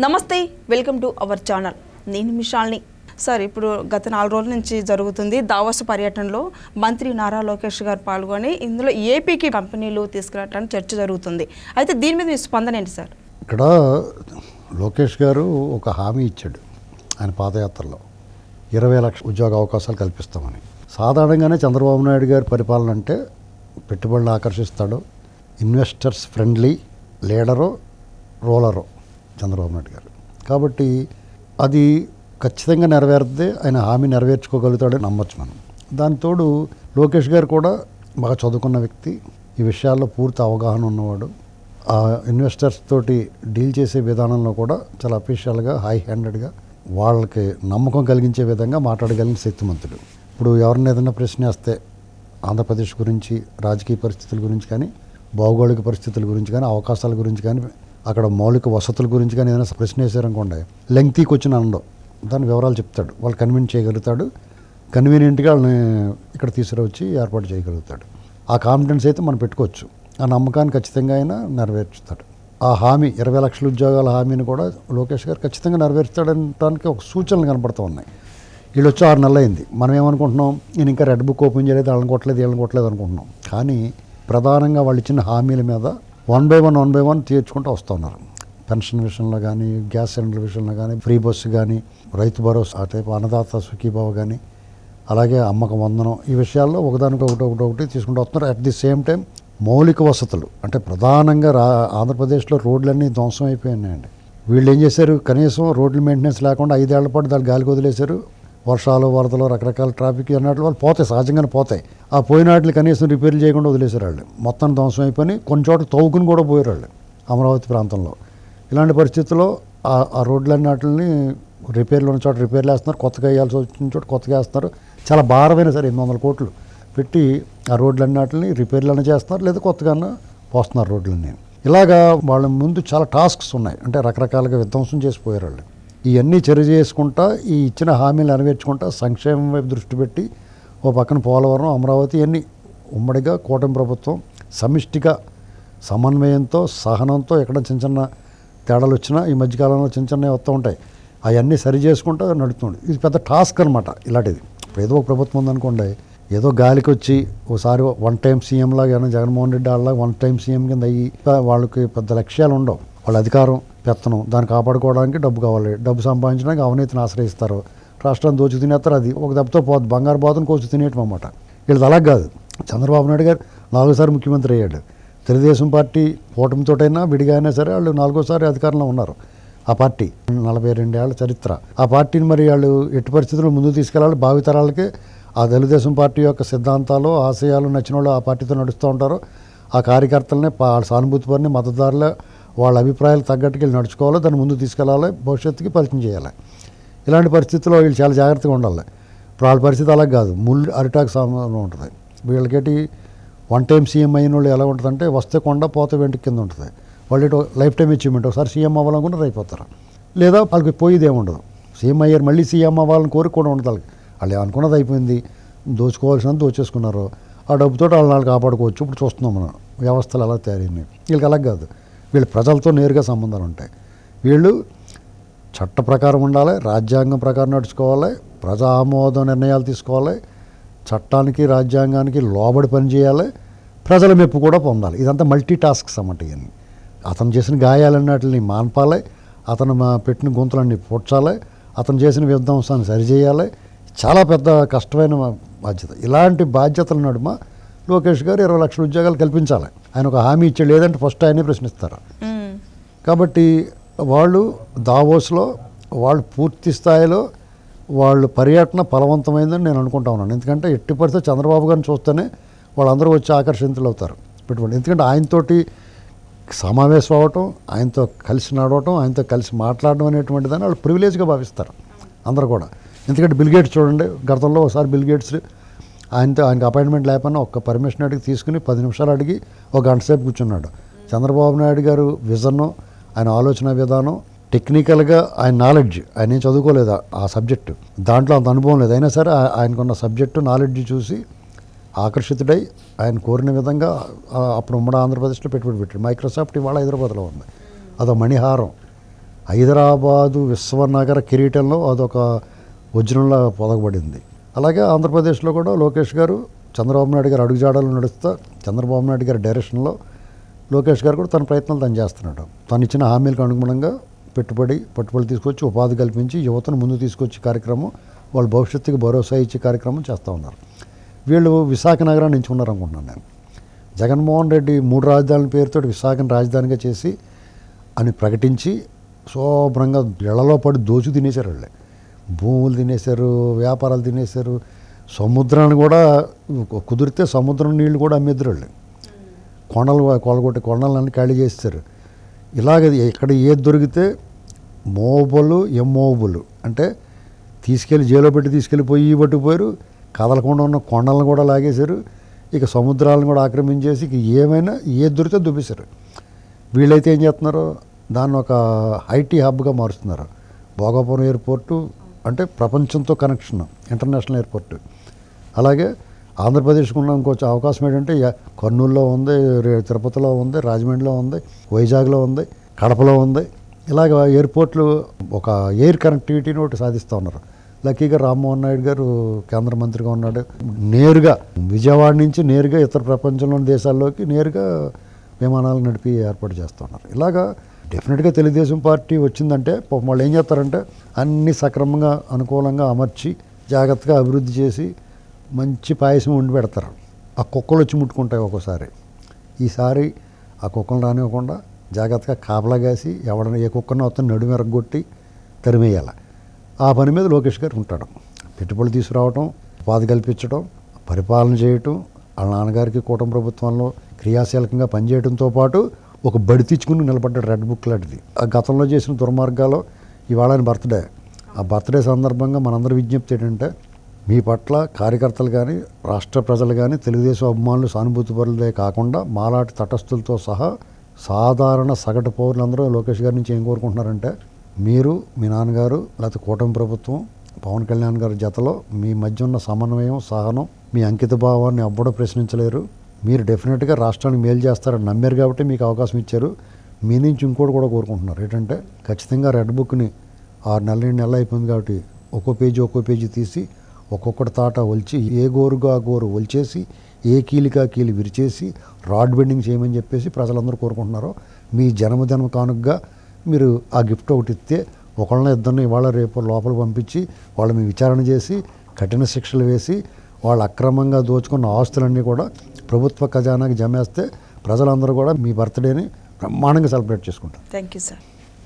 నమస్తే welcome to our channel. నేను మిషాల్ని sir ఇప్పుడు గత నాలుగు రోజుల నుంచి జరుగుతుంది దావోస్ పర్యటనలో మంత్రి నారా లోకేష్ గారు పాల్గొని ఇందులో ఏపీకి కంపెనీలు తీసుకురావడానికి చర్చ జరుగుతుంది. అయితే దీని మీద మీ స్పందన ఏంటి సార్? ఇక్కడ లోకేష్ గారు ఒక హామీ ఇచ్చాడు ఆయన పాదయాత్రలో. ఇరవై లక్షల ఉద్యోగ అవకాశాలు కల్పిస్తామని. సాధారణంగానే చంద్రబాబు నాయుడు గారి పరిపాలన అంటే పెట్టుబడులు ఆకర్షిస్తాడు investors friendly leader roller Chandrababu Naidu గారు. కాబట్టి అది ఖచ్చితంగా నెరవేరుతే ఆయన హామీ నెరవేర్చుకోగలుగుతాడని నమ్మొచ్చు మనం. దానితోడు లోకేష్ గారు కూడా బాగా చదువుకున్న వ్యక్తి. ఈ విషయాల్లో పూర్తి అవగాహన ఉన్నవాడు. ఆ ఇన్వెస్టర్స్ తోటి డీల్ చేసే విధానంలో కూడా చాలా అఫీషియల్గా హై హ్యాండెడ్గా వాళ్ళకి నమ్మకం కలిగించే విధంగా మాట్లాడగలిగిన శక్తిమంతుడు. ఇప్పుడు ఎవరిని ఏదైనా ప్రశ్న వేస్తే ఆంధ్రప్రదేశ్ గురించి రాజకీయ పరిస్థితుల గురించి కానీ భౌగోళిక పరిస్థితుల గురించి కానీ అవకాశాల గురించి కానీ అక్కడ మౌలిక వసతుల గురించి కానీ ఏదైనా ప్రశ్న వేసారనుకోండి లెంగ్తీకి వచ్చిన అనడం. దాని వివరాలు చెప్తాడు. వాళ్ళు కన్విన్స్ చేయగలుగుతాడు. కన్వీనియంట్గా వాళ్ళని ఇక్కడ తీసుకురవచ్చి ఏర్పాటు చేయగలుగుతాడు. ఆ కాన్ఫిడెన్స్ అయితే మనం పెట్టుకోవచ్చు. ఆ నమ్మకాన్ని ఖచ్చితంగా ఆయన నెరవేర్చుతాడు. ఆ హామీ ఇరవై లక్షల ఉద్యోగాల హామీని కూడా లోకేష్ గారు ఖచ్చితంగా నెరవేర్చుతాడనడానికి ఒక సూచనలు కనపడుతూ ఉన్నాయి. వీళ్ళు వచ్చి ఆరు నెలలు అయింది మనం ఏమనుకుంటున్నాం? నేను ఇంకా రెడ్ బుక్ ఓపెన్ చేయలేదు వాళ్ళని కొట్టలేదు వీళ్ళని కొట్టలేదు అనుకుంటున్నాం. కానీ ప్రధానంగా వాళ్ళు ఇచ్చిన హామీల మీద one by one one by one తీర్చుకుంటూ వస్తున్నారు పెన్షన్ విషయంలో కానీ గ్యాస్ సిలిండర్ విషయంలో కానీ ఫ్రీ బస్సు కానీ రైతు భరోసా ఆ టైప్ అన్నదాత సుఖీభావ కానీ అలాగే అమ్మకం వందనం ఈ విషయాల్లో ఒకదానికి ఒకటి ఒకటి ఒకటి తీసుకుంటూ వస్తున్నారు. అట్ ది సేమ్ టైం మౌలిక వసతులు అంటే ప్రధానంగా రా ఆంధ్రప్రదేశ్లో రోడ్లన్నీ ధ్వంసం అయిపోయినాయండి. వీళ్ళు ఏం చేశారు? కనీసం రోడ్లు మెయింటెనెన్స్ లేకుండా ఐదేళ్ళ పాటు దాని గాలికి వదిలేశారు. వర్షాలు వరదలు రకరకాల ట్రాఫిక్ అన్నట్లు వాళ్ళు పోతాయి సహజంగానే పోతాయి. ఆ పోయిన వాటిని కనీసం రిపేర్లు చేయకుండా వదిలేశారు వాళ్ళు. మొత్తం ధ్వంసం అయిపోయి కొన్ని చోట్ల తవ్వుకుని కూడా పోయారు వాళ్ళు అమరావతి ప్రాంతంలో. ఇలాంటి పరిస్థితుల్లో ఆ రోడ్లన్నీ వాటిని రిపేర్లు ఉన్న చోట రిపేర్లు వేస్తున్నారు కొత్తగా వేయాల్సి వచ్చిన చోట కొత్తగా వేస్తున్నారు. చాలా భారమైన సరే ఎనిమిది వందల కోట్లు పెట్టి ఆ రోడ్లన్నీ వాటిని రిపేర్లు చేస్తున్నారు లేదా కొత్తగా పోస్తున్నారు రోడ్లన్నీ. ఇలాగా వాళ్ళ ముందు చాలా టాస్క్స్ ఉన్నాయి. అంటే రకరకాలుగా విధ్వంసం చేసిపోయారు వాళ్ళు. ఇవన్నీ చర్య చేసుకుంటా ఈ ఇచ్చిన హామీలు నెరవేర్చుకుంటా సంక్షేమం వైపు దృష్టి పెట్టి ఓ పక్కన పోలవరం అమరావతి ఇవన్నీ ఉమ్మడిగా కూటమి ప్రభుత్వం సమిష్టిగా సమన్వయంతో సహనంతో ఎక్కడ చిన్న చిన్న తేడాలు వచ్చినా ఈ మధ్యకాలంలో చిన్న చిన్నవి వస్తూ ఉంటాయి. అవన్నీ సరి చేసుకుంటూ నడుతుంది ఇది పెద్ద టాస్క్ అనమాట ఇలాంటిది. ఇప్పుడు ఏదో ఒక ప్రభుత్వం ఉందనుకోండి ఏదో గాలికి వచ్చి ఒకసారి వన్ టైం సీఎం లాగా జగన్మోహన్ రెడ్డి వాళ్ళ వన్ టైం సీఎం కింద అయ్యి వాళ్ళకి పెద్ద లక్ష్యాలు ఉండవు. వాళ్ళ అధికారం పెత్తనం. దాన్ని కాపాడుకోవడానికి డబ్బు కావాలి. డబ్బు సంపాదించడానికి అవినీతిని ఆశ్రయిస్తారు. రాష్ట్రాన్ని దోచి తినేస్తారు. అది ఒక దెబ్బతో పోదు బంగారు బాతుని కోసి తినేయటం అన్నమాట వీళ్ళది అలా కాదు. చంద్రబాబు నాయుడు గారు నాలుగోసారి ముఖ్యమంత్రి అయ్యాడు. తెలుగుదేశం పార్టీ కూటమితోటైనా విడిగా అయినా సరే వాళ్ళు నాలుగోసారి అధికారంలో ఉన్నారు. ఆ పార్టీ నలభై రెండేళ్ళ చరిత్ర. ఆ పార్టీని మరి వాళ్ళు ఎట్టి పరిస్థితుల్లో ముందుకు తీసుకెళ్ళాలి భావితరాలకి? ఆ తెలుగుదేశం పార్టీ యొక్క సిద్ధాంతాలు ఆశయాలు నచ్చిన వాళ్ళు ఆ పార్టీతో నడుస్తూ ఉంటారు. ఆ కార్యకర్తలని పా- వాళ్ళ సానుభూతి పని వాళ్ళ అభిప్రాయాలు తగ్గట్టుకు వెళ్ళి నడుచుకోవాలి దాన్ని ముందు తీసుకెళ్ళాలి భవిష్యత్తుకి పరిచయం చేయాలి. ఇలాంటి పరిస్థితుల్లో వీళ్ళు చాలా జాగ్రత్తగా ఉండాలి. ఇప్పుడు వాళ్ళ పరిస్థితి అలా కాదు. ముళ్ళు అరిటాకు సామాన్లు ఉంటుంది. వీళ్ళకేటి వన్ టైం సీఎం అయిన వాళ్ళు ఎలా ఉంటుందంటే వస్తే కొండ పోతే వెంట కింద ఉంటుంది. వాళ్ళు ఇటు లైఫ్ టైం అచీవ్మెంట్ ఒకసారి సీఎం అవ్వాలనుకుంటే అయిపోతారు లేదా వాళ్ళకి పోయేది ఏముండదు సీఎం అయ్యారు మళ్ళీ సీఎం అవ్వాలని కోరిక కూడా ఉండదు వాళ్ళకి. వాళ్ళు అనుకున్నది అయిపోయింది. దోచుకోవాల్సినంత దోచేసుకున్నారు. ఆ డబ్బుతో వాళ్ళని వాళ్ళు కాపాడుకోవచ్చు. ఇప్పుడు చూస్తున్నాం మనం. వ్యవస్థలు ఎలా తయారైనాయి. వీళ్ళకి అలా కాదు. వీళ్ళు ప్రజలతో నేరుగా సంబంధాలు ఉంటాయి. వీళ్ళు చట్ట ప్రకారం ఉండాలి రాజ్యాంగం ప్రకారం నడుచుకోవాలి ప్రజా ఆమోద నిర్ణయాలు తీసుకోవాలి చట్టానికి రాజ్యాంగానికి లోబడి పనిచేయాలి ప్రజల మెప్పు కూడా పొందాలి. ఇదంతా మల్టీ టాస్క్స్ అన్నమాట ఇవన్నీ అతను చేసిన గాయాలన్నిటిని మాన్పాలి అతను మా పెట్టిన గుంతలన్నీ పూడ్చాలి అతను చేసిన విధ్వంసాన్ని సరిచేయాలి. చాలా పెద్ద కష్టమైన బాధ్యత. ఇలాంటి బాధ్యతల నడుమ లోకేష్ గారు ఇరవై లక్షల ఉద్యోగాలు కల్పించాలి. ఆయన ఒక హామీ ఇచ్చాడు. లేదంటే ఫస్ట్ ఆయనే ప్రశ్నిస్తారు. కాబట్టి వాళ్ళు దావోస్లో వాళ్ళు పూర్తి స్థాయిలో వాళ్ళు పర్యటన ఫలవంతమైందని నేను అనుకుంటా ఉన్నాను. ఎందుకంటే ఎట్టి పరిస్థితి చంద్రబాబు గారిని చూస్తేనే వాళ్ళందరూ వచ్చి ఆకర్షితులు అవుతారు. పెట్టుబడి. ఎందుకంటే ఆయనతోటి సమావేశం అవ్వటం ఆయనతో కలిసి నడవటం ఆయనతో కలిసి మాట్లాడడం అనేటువంటి దాన్ని వాళ్ళు ప్రివిలేజ్గా భావిస్తారు అందరూ కూడా. ఎందుకంటే బిల్గేట్స్ చూడండి గతంలో ఒకసారి బిల్గేట్స్ ఆయనతో ఆయనకి అపాయింట్మెంట్ లేకపోయినా ఒక్క పర్మిషన్ అడిగి తీసుకుని పది నిమిషాలు అడిగి ఒక గంట సేపు కూర్చున్నాడు. చంద్రబాబు నాయుడు గారు విజన్ ఆయన ఆలోచన విధానం టెక్నికల్గా ఆయన నాలెడ్జ్ ఆయన ఏం చదువుకోలేదు ఆ- సబ్జెక్టు. దాంట్లో అంత అనుభవం లేదు. అయినా సరే ఆయనకున్న సబ్జెక్టు నాలెడ్జ్ చూసి ఆకర్షితుడై ఆయన కోరిన విధంగా అప్పుడు ఉమ్మడి ఆంధ్రప్రదేశ్లో పెట్టుబడి పెట్టాడు. మైక్రోసాఫ్ట్ ఇవాళ హైదరాబాద్లో ఉంది. అదో మణిహారం. హైదరాబాదు విశ్వనగర కిరీటంలో అదొక వజ్రంలా పొదగబడింది. అలాగే ఆంధ్రప్రదేశ్లో కూడా లోకేష్ గారు చంద్రబాబు నాయుడు గారు అడుగుజాడలు నడుస్తా చంద్రబాబు నాయుడు గారి డైరెక్షన్లో లోకేష్ గారు కూడా తన ప్రయత్నాలు తను చేస్తున్నాడు. తను ఇచ్చిన హామీలకు అనుగుణంగా పెట్టుబడి పట్టుబడి తీసుకొచ్చి ఉపాధి కల్పించి యువతను ముందు తీసుకొచ్చే కార్యక్రమం వాళ్ళ భవిష్యత్తుకి భరోసా ఇచ్చే కార్యక్రమం చేస్తూ ఉన్నారు. వీళ్ళు విశాఖ నగరాన్ని ఎంచుకున్నారు అనుకుంటున్నాను నేను. జగన్మోహన్ రెడ్డి మూడు రాజధానుల పేరుతో విశాఖను రాజధానిగా చేసి అని ప్రకటించి శుభ్రంగా ఇళ్ళలో పడి దోచు తినేశారు వాళ్ళే. భూములు తినేశారు వ్యాపారాలు తినేశారు. సముద్రాన్ని కూడా కుదిరితే సముద్రం నీళ్ళు కూడా అమ్మేద్దరు వాళ్ళు కొండలు కొలగొట్టి కొండలన్నీ ఖాళీ చేస్తారు ఇలాగ ఇక్కడ ఏది దొరికితే మోబులు ఎమ్మోబులు. అంటే తీసుకెళ్ళి జైలో పెట్టి తీసుకెళ్ళిపోయి పట్టుకుపోయారు. కదలకుండా ఉన్న కొండలను కూడా లాగేశారు. ఇక సముద్రాలను కూడా ఆక్రమించేసి ఇక ఏమైనా ఏది దొరికితే దుబ్బేశారు. వీళ్ళైతే ఏం చేస్తున్నారు? దాన్ని ఒక ఐటీ హబ్గా మారుస్తున్నారు. భోగాపురం ఎయిర్పోర్టు అంటే ప్రపంచంతో కనెక్షన్ ఇంటర్నేషనల్ ఎయిర్పోర్ట్ అలాగే ఆంధ్రప్రదేశ్కి ఉన్న ఇంకో అవకాశం ఏంటంటే కర్నూలులో ఉంది తిరుపతిలో ఉంది రాజమండ్రిలో ఉంది వైజాగ్లో ఉంది కడపలో ఉంది. ఇలాగ ఎయిర్పోర్ట్లు ఒక ఎయిర్ కనెక్టివిటీని ఒకటి సాధిస్తూ ఉన్నారు. లక్కీగా రామ్మోహన్ నాయుడు గారు కేంద్ర మంత్రిగా ఉన్నాడు. నేరుగా విజయవాడ నుంచి నేరుగా ఇతర ప్రపంచంలోని దేశాల్లోకి నేరుగా విమానాలు నడిపి ఏర్పాటు చేస్తున్నారు ఇలాగా డెఫినెట్గా తెలుగుదేశం పార్టీ వచ్చిందంటే వాళ్ళు ఏం చేస్తారంటే అన్ని సక్రమంగా అనుకూలంగా అమర్చి జాగ్రత్తగా అభివృద్ధి చేసి మంచి పాయసం వండి పెడతారు. ఆ కుక్కలు వచ్చి ముట్టుకుంటాయి ఒక్కోసారి. ఈసారి ఆ కుక్కలు రానివ్వకుండా జాగ్రత్తగా కాపలా కాసి ఎవడన్నా ఏ కుక్కన వస్తే నడుము ఎరగొట్టి తరిమేయాలి. ఆ పని మీద లోకేష్ గారు ఉంటాడు. పెట్టుబడులు తీసుకురావటం ఉపాధి కల్పించడం పరిపాలన చేయటం వాళ్ళ నాన్నగారికి కూటమి ప్రభుత్వంలో క్రియాశీలకంగా పనిచేయడంతో పాటు ఒక బడి తెచ్చుకుని నిలబడ్డాడు రెడ్ బుక్ లాంటిది. ఆ గతంలో చేసిన దుర్మార్గాలు ఇవాళ ఆయన బర్త్డే. ఆ బర్త్డే సందర్భంగా మనందరి విజ్ఞప్తి ఏంటంటే మీ పట్ల కార్యకర్తలు కానీ రాష్ట్ర ప్రజలు కానీ తెలుగుదేశం అభిమానులు సానుభూతి పరులదే కాకుండా మాలాటి తటస్థులతో సహా సాధారణ సగటు పౌరులందరూ లోకేష్ గారి నుంచి ఏం కోరుకుంటున్నారంటే మీరు మీ నాన్నగారు లేకపోతే కూటమి ప్రభుత్వం పవన్ కళ్యాణ్ గారి జతలో మీ మధ్య ఉన్న సమన్వయం సహనం మీ అంకిత భావాన్ని ఎవ్వడూ ప్రశ్నించలేరు. మీరు డెఫినెట్గా రాష్ట్రానికి మేలు చేస్తారని నమ్మారు కాబట్టి మీకు అవకాశం ఇచ్చారు. మీ నుంచి ఇంకోటి కూడా కోరుకుంటున్నారు. ఏంటంటే ఖచ్చితంగా రెడ్ బుక్ని ఆరు నెలల రెండు నెలలు అయిపోయింది కాబట్టి ఒక్కో పేజీ ఒక్కో పేజీ తీసి ఒక్కొక్కటి తాట ఒలిచి ఏ గోరుగా ఆ గోరు ఒలిచేసి ఏ కీలికా కీలి విరిచేసి రాడ్ బెండింగ్ చేయమని చెప్పేసి ప్రజలందరూ కోరుకుంటున్నారు. మీ జన్మదినం కానుకగా మీరు ఆ గిఫ్ట్ ఒకటి ఇస్తే ఒకళ్ళని ఇద్దరిని ఇవాళ రేపు లోపల పంపించి వాళ్ళు మీ విచారణ చేసి కఠిన శిక్షలు వేసి వాళ్ళు అక్రమంగా దోచుకున్న ఆస్తులన్నీ కూడా ప్రభుత్వ ఖజానాకి జమేస్తే ప్రజలందరూ కూడా మీ బర్త్డేని బ్రహ్మాండంగా సెలబ్రేట్ చేసుకుంటారు. Thank you sir